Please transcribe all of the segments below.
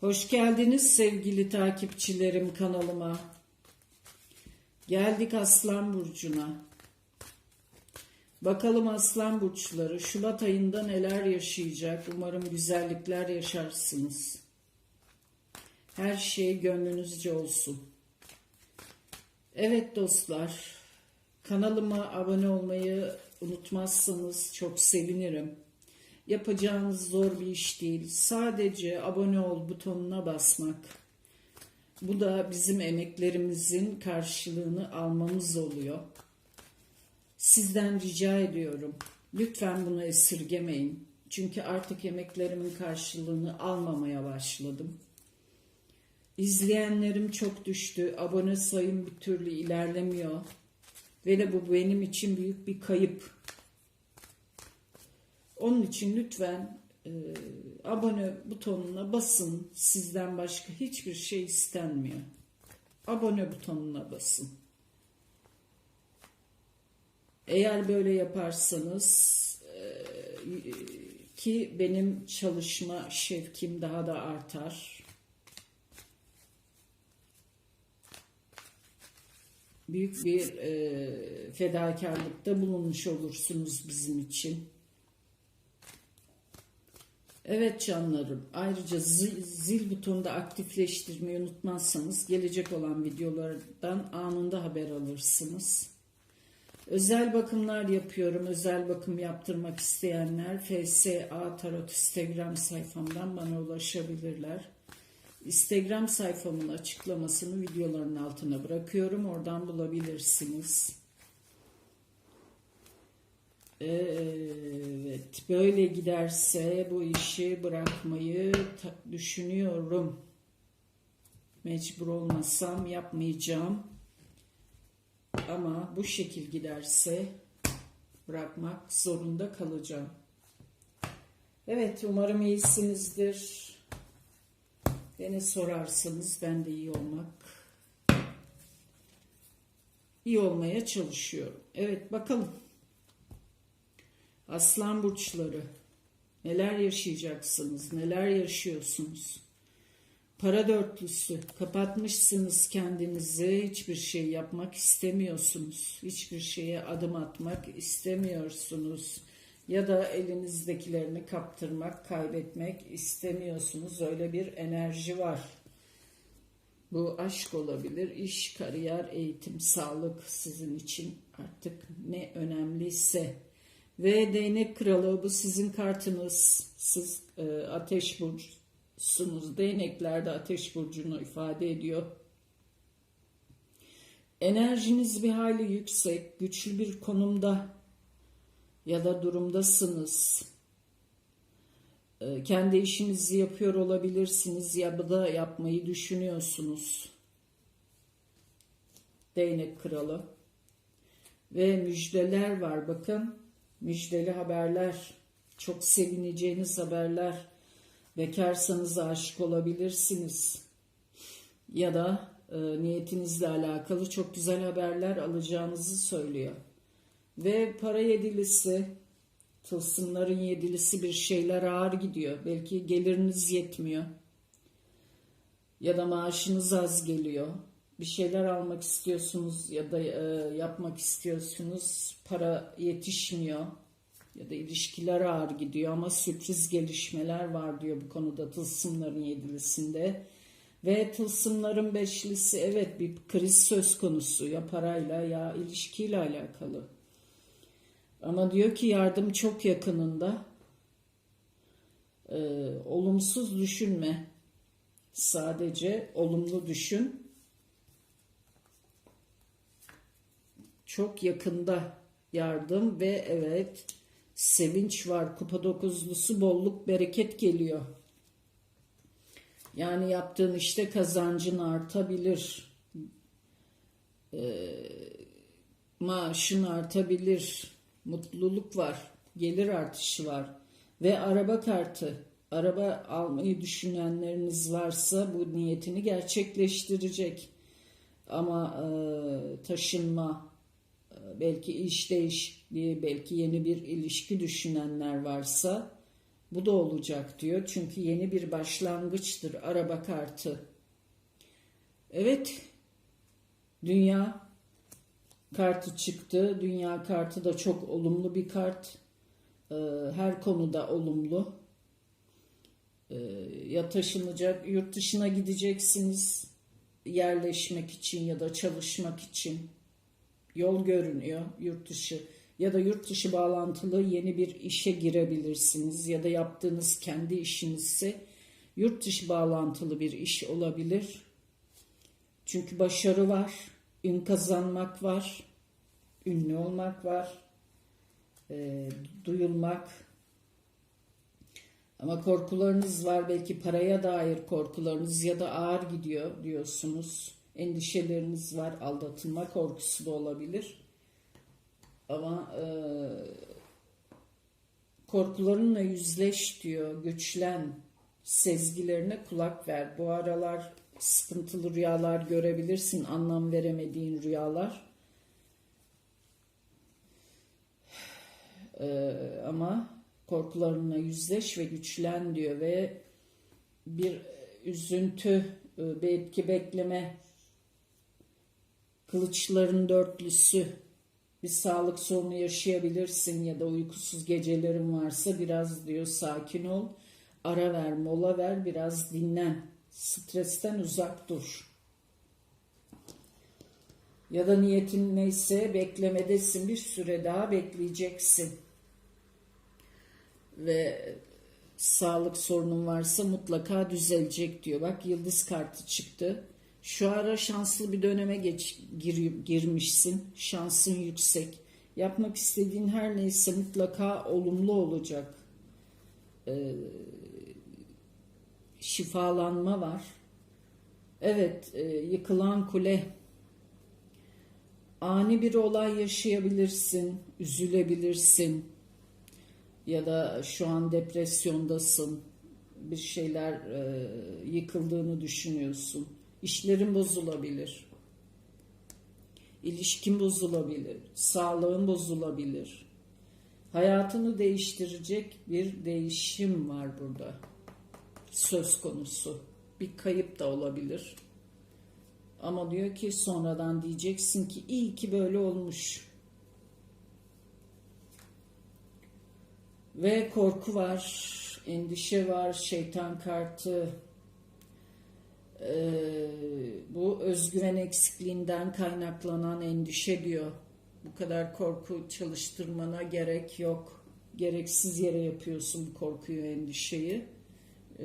Hoş geldiniz sevgili takipçilerim kanalıma. Geldik Aslan Burcu'na. Bakalım Aslan Burçları Şubat ayında neler yaşayacak? Umarım güzellikler yaşarsınız. Her şey gönlünüzce olsun. Evet dostlar, kanalıma abone olmayı unutmazsanız çok sevinirim. Yapacağınız zor bir iş değil. Sadece abone ol butonuna basmak. Bu da bizim emeklerimizin karşılığını almamız oluyor. Sizden rica ediyorum. Lütfen bunu esirgemeyin. Çünkü artık emeklerimin karşılığını almamaya başladım. İzleyenlerim çok düştü. Abone sayım bir türlü ilerlemiyor. Ve de bu benim için büyük bir kayıp. Onun için lütfen e, abone butonuna basın. Sizden başka hiçbir şey istenmiyor. Abone butonuna basın. Eğer böyle yaparsanız e, ki benim çalışma şevkim daha da artar. Büyük bir e, fedakarlıkta bulunmuş olursunuz bizim için. Evet canlarım. Ayrıca zil, zil butonunu da aktifleştirmeyi unutmazsanız gelecek olan videolardan anında haber alırsınız. Özel bakımlar yapıyorum. Özel bakım yaptırmak isteyenler FSA Tarot Instagram sayfamdan bana ulaşabilirler. Instagram sayfamın açıklamasını videoların altına bırakıyorum. Oradan bulabilirsiniz. Evet, böyle giderse bu işi bırakmayı düşünüyorum. Mecbur olmasam yapmayacağım. Ama bu şekil giderse bırakmak zorunda kalacağım. Evet, umarım iyisinizdir. Beni sorarsanız ben de iyi olmak, iyi olmaya çalışıyorum. Evet, bakalım. Aslan burçları neler yaşayacaksınız, neler yaşıyorsunuz? Para dörtlüsü kapatmışsınız kendinizi, hiçbir şey yapmak istemiyorsunuz. Hiçbir şeye adım atmak istemiyorsunuz. Ya da elinizdekilerini kaptırmak, kaybetmek istemiyorsunuz. Öyle bir enerji var. Bu aşk olabilir, iş, kariyer, eğitim, sağlık sizin için artık ne önemliyse ve değnek kralı bu sizin kartınız. Siz e, ateş burcusunuz. Değnekler de ateş burcunu ifade ediyor. Enerjiniz bir hayli yüksek, güçlü bir konumda ya da durumdasınız. E, kendi işinizi yapıyor olabilirsiniz ya da yapmayı düşünüyorsunuz. Değnek kralı. Ve müjdeler var bakın müjdeli haberler, çok sevineceğiniz haberler. Bekarsanız aşık olabilirsiniz. Ya da e, niyetinizle alakalı çok güzel haberler alacağınızı söylüyor. Ve para yedilisi, tılsımların yedilisi bir şeyler ağır gidiyor. Belki geliriniz yetmiyor. Ya da maaşınız az geliyor. Bir şeyler almak istiyorsunuz ya da e, yapmak istiyorsunuz. Para yetişmiyor ya da ilişkiler ağır gidiyor ama sürpriz gelişmeler var diyor bu konuda tılsımların yedilisinde. Ve tılsımların beşlisi evet bir kriz söz konusu ya parayla ya ilişkiyle alakalı. Ama diyor ki yardım çok yakınında. Ee, olumsuz düşünme. Sadece olumlu düşün. Çok yakında yardım ve evet sevinç var. Kupa dokuzlusu bolluk bereket geliyor. Yani yaptığın işte kazancın artabilir. Ee, maaşın artabilir. Mutluluk var. Gelir artışı var. Ve araba kartı. Araba almayı düşünenleriniz varsa bu niyetini gerçekleştirecek. Ama e, taşınma, belki iş değişikliği, belki yeni bir ilişki düşünenler varsa Bu da olacak diyor. Çünkü yeni bir başlangıçtır araba kartı. Evet. Dünya kartı çıktı. Dünya kartı da çok olumlu bir kart. Ee, Her konuda olumlu. Ee, Ya taşınacak, yurt dışına gideceksiniz yerleşmek için ya da çalışmak için yol görünüyor yurt dışı ya da yurt dışı bağlantılı yeni bir işe girebilirsiniz ya da yaptığınız kendi işinizse yurt dışı bağlantılı bir iş olabilir. Çünkü başarı var, ün kazanmak var, ünlü olmak var, e, duyulmak. Ama korkularınız var belki paraya dair korkularınız ya da ağır gidiyor diyorsunuz. Endişeleriniz var, aldatılma korkusu da olabilir. Ama e, korkularınla yüzleş diyor, güçlen, sezgilerine kulak ver. Bu aralar sıkıntılı rüyalar görebilirsin, anlam veremediğin rüyalar. E, ama korkularınla yüzleş ve güçlen diyor ve bir üzüntü, e, belki bekleme, kılıçların dörtlüsü, bir sağlık sorunu yaşayabilirsin ya da uykusuz gecelerin varsa biraz diyor sakin ol, ara ver, mola ver, biraz dinlen, stresten uzak dur. Ya da niyetin neyse beklemedesin bir süre daha bekleyeceksin. Ve sağlık sorunun varsa mutlaka düzelecek diyor. Bak yıldız kartı çıktı. Şu ara şanslı bir döneme geç, gir, girmişsin. Şansın yüksek. Yapmak istediğin her neyse mutlaka olumlu olacak. Ee, şifalanma var. Evet, e, yıkılan kule. Ani bir olay yaşayabilirsin, üzülebilirsin ya da şu an depresyondasın, bir şeyler e, yıkıldığını düşünüyorsun. İşlerin bozulabilir. İlişkin bozulabilir. Sağlığın bozulabilir. Hayatını değiştirecek bir değişim var burada. Söz konusu. Bir kayıp da olabilir. Ama diyor ki sonradan diyeceksin ki iyi ki böyle olmuş. Ve korku var, endişe var, şeytan kartı. Ee, bu özgüven eksikliğinden kaynaklanan endişe diyor. Bu kadar korku çalıştırmana gerek yok. Gereksiz yere yapıyorsun bu korkuyu, endişeyi. Ee,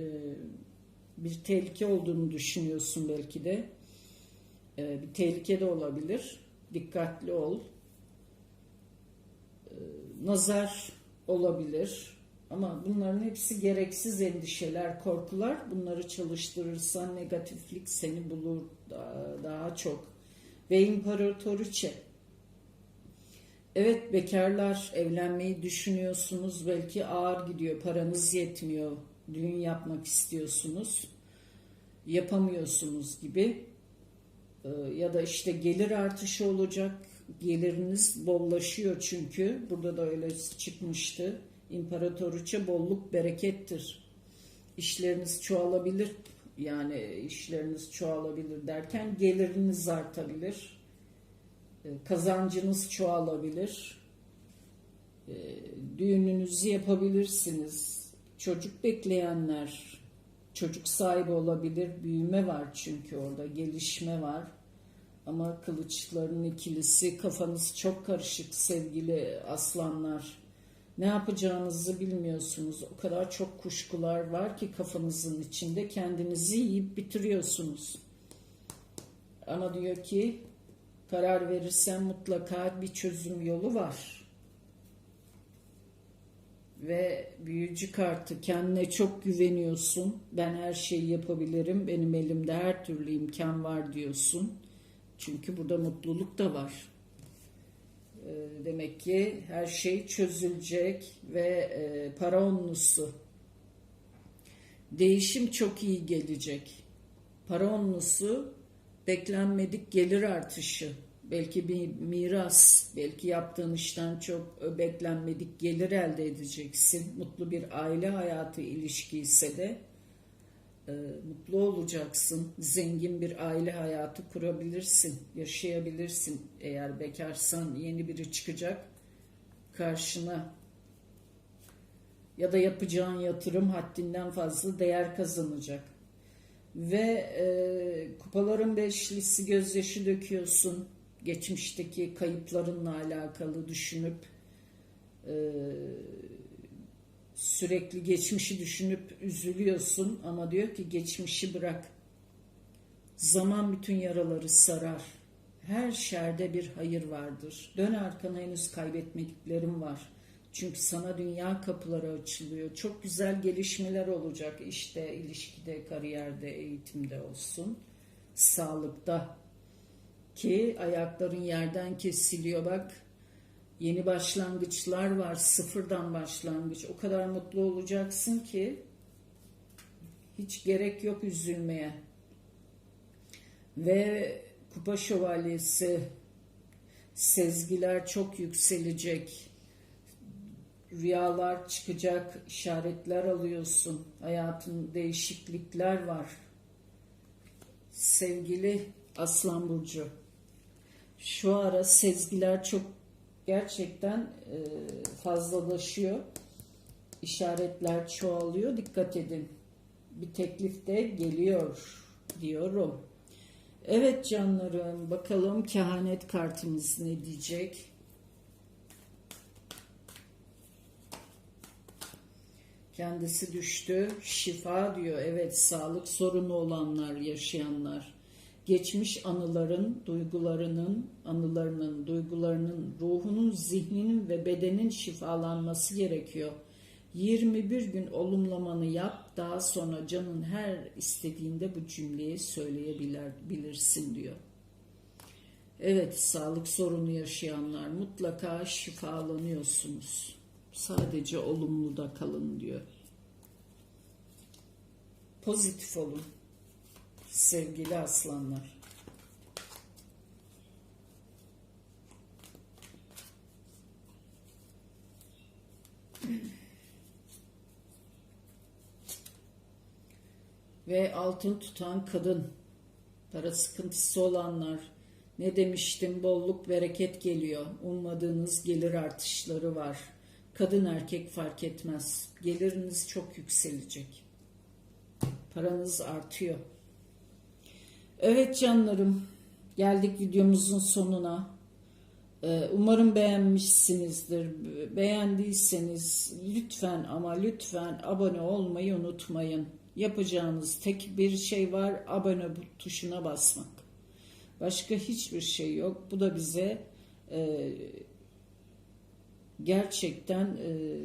bir tehlike olduğunu düşünüyorsun belki de. Ee, bir tehlike de olabilir. Dikkatli ol. Nazar olabilir. Ama bunların hepsi gereksiz endişeler, korkular. Bunları çalıştırırsan negatiflik seni bulur daha, daha çok. Ve imparatoriçe. Evet bekarlar evlenmeyi düşünüyorsunuz. Belki ağır gidiyor, paranız yetmiyor. Düğün yapmak istiyorsunuz. Yapamıyorsunuz gibi. Ee, ya da işte gelir artışı olacak. Geliriniz bollaşıyor çünkü. Burada da öyle çıkmıştı İmparatoriçe bolluk berekettir. İşleriniz çoğalabilir. Yani işleriniz çoğalabilir derken geliriniz artabilir. E, kazancınız çoğalabilir. E, düğününüzü yapabilirsiniz. Çocuk bekleyenler çocuk sahibi olabilir. Büyüme var çünkü orada gelişme var. Ama kılıçların ikilisi kafanız çok karışık sevgili aslanlar ne yapacağınızı bilmiyorsunuz. O kadar çok kuşkular var ki kafanızın içinde kendinizi yiyip bitiriyorsunuz. Ama diyor ki karar verirsen mutlaka bir çözüm yolu var. Ve büyücü kartı kendine çok güveniyorsun. Ben her şeyi yapabilirim. Benim elimde her türlü imkan var diyorsun. Çünkü burada mutluluk da var. Ee, demek ki her şey çözülecek ve e, para onlusu. Değişim çok iyi gelecek. Para onlusu beklenmedik gelir artışı. Belki bir miras, belki yaptığın işten çok beklenmedik gelir elde edeceksin. Mutlu bir aile hayatı ilişki de e, mutlu olacaksın. Zengin bir aile hayatı kurabilirsin, yaşayabilirsin. Eğer bekarsan yeni biri çıkacak karşına ya da yapacağın yatırım haddinden fazla değer kazanacak. Ve e, kupaların beşlisi gözyaşı döküyorsun. Geçmişteki kayıplarınla alakalı düşünüp e, sürekli geçmişi düşünüp üzülüyorsun ama diyor ki geçmişi bırak. Zaman bütün yaraları sarar. Her şerde bir hayır vardır. Dön arkana henüz kaybetmediklerim var. Çünkü sana dünya kapıları açılıyor. Çok güzel gelişmeler olacak işte ilişkide, kariyerde, eğitimde olsun. Sağlıkta ki ayakların yerden kesiliyor bak. Yeni başlangıçlar var. Sıfırdan başlangıç. O kadar mutlu olacaksın ki hiç gerek yok üzülmeye. Ve kupa şövalyesi sezgiler çok yükselecek rüyalar çıkacak, işaretler alıyorsun. Hayatın değişiklikler var. Sevgili Aslan Burcu, şu ara sezgiler çok gerçekten e, fazlalaşıyor. İşaretler çoğalıyor. Dikkat edin. Bir teklif de geliyor diyorum. Evet canlarım bakalım kehanet kartımız ne diyecek? Kendisi düştü. Şifa diyor. Evet sağlık sorunu olanlar, yaşayanlar. Geçmiş anıların, duygularının, anılarının, duygularının, ruhunun, zihninin ve bedenin şifalanması gerekiyor. 21 gün olumlamanı yap, daha sonra canın her istediğinde bu cümleyi söyleyebilirsin diyor. Evet, sağlık sorunu yaşayanlar mutlaka şifalanıyorsunuz. Sadece olumlu da kalın diyor. Pozitif olun sevgili aslanlar. Ve altın tutan kadın, para sıkıntısı olanlar, ne demiştim bolluk bereket geliyor, ummadığınız gelir artışları var. Kadın erkek fark etmez. Geliriniz çok yükselecek. Paranız artıyor. Evet canlarım, geldik videomuzun sonuna. Ee, umarım beğenmişsinizdir. Beğendiyseniz lütfen ama lütfen abone olmayı unutmayın. Yapacağınız tek bir şey var, abone tuşuna basmak. Başka hiçbir şey yok. Bu da bize e, gerçekten e,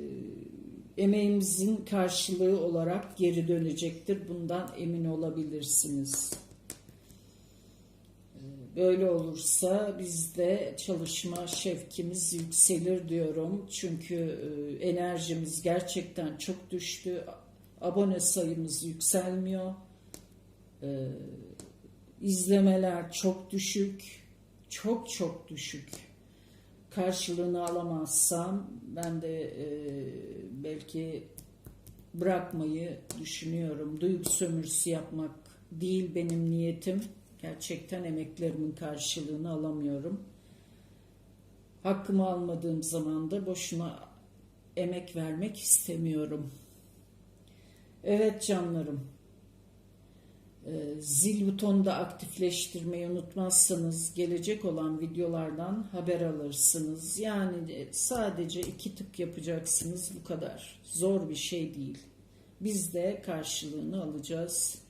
emeğimizin karşılığı olarak geri dönecektir. Bundan emin olabilirsiniz. Böyle olursa bizde çalışma şevkimiz yükselir diyorum. Çünkü e, enerjimiz gerçekten çok düştü. Abone sayımız yükselmiyor. E, izlemeler çok düşük. Çok çok düşük karşılığını alamazsam ben de e, belki bırakmayı düşünüyorum. Duygu sömürüsü yapmak değil benim niyetim. Gerçekten emeklerimin karşılığını alamıyorum. Hakkımı almadığım zaman da boşuna emek vermek istemiyorum. Evet canlarım. Ee, zil butonunu da aktifleştirmeyi unutmazsanız gelecek olan videolardan haber alırsınız. Yani sadece iki tık yapacaksınız bu kadar. Zor bir şey değil. Biz de karşılığını alacağız.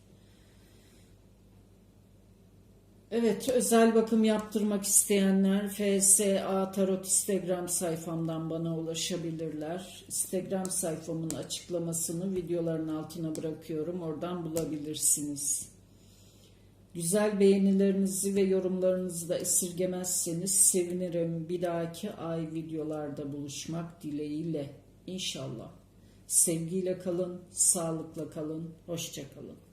Evet, özel bakım yaptırmak isteyenler FSA Tarot Instagram sayfamdan bana ulaşabilirler. Instagram sayfamın açıklamasını videoların altına bırakıyorum. Oradan bulabilirsiniz. Güzel beğenilerinizi ve yorumlarınızı da esirgemezseniz sevinirim. Bir dahaki ay videolarda buluşmak dileğiyle. İnşallah. Sevgiyle kalın, sağlıkla kalın, hoşça kalın.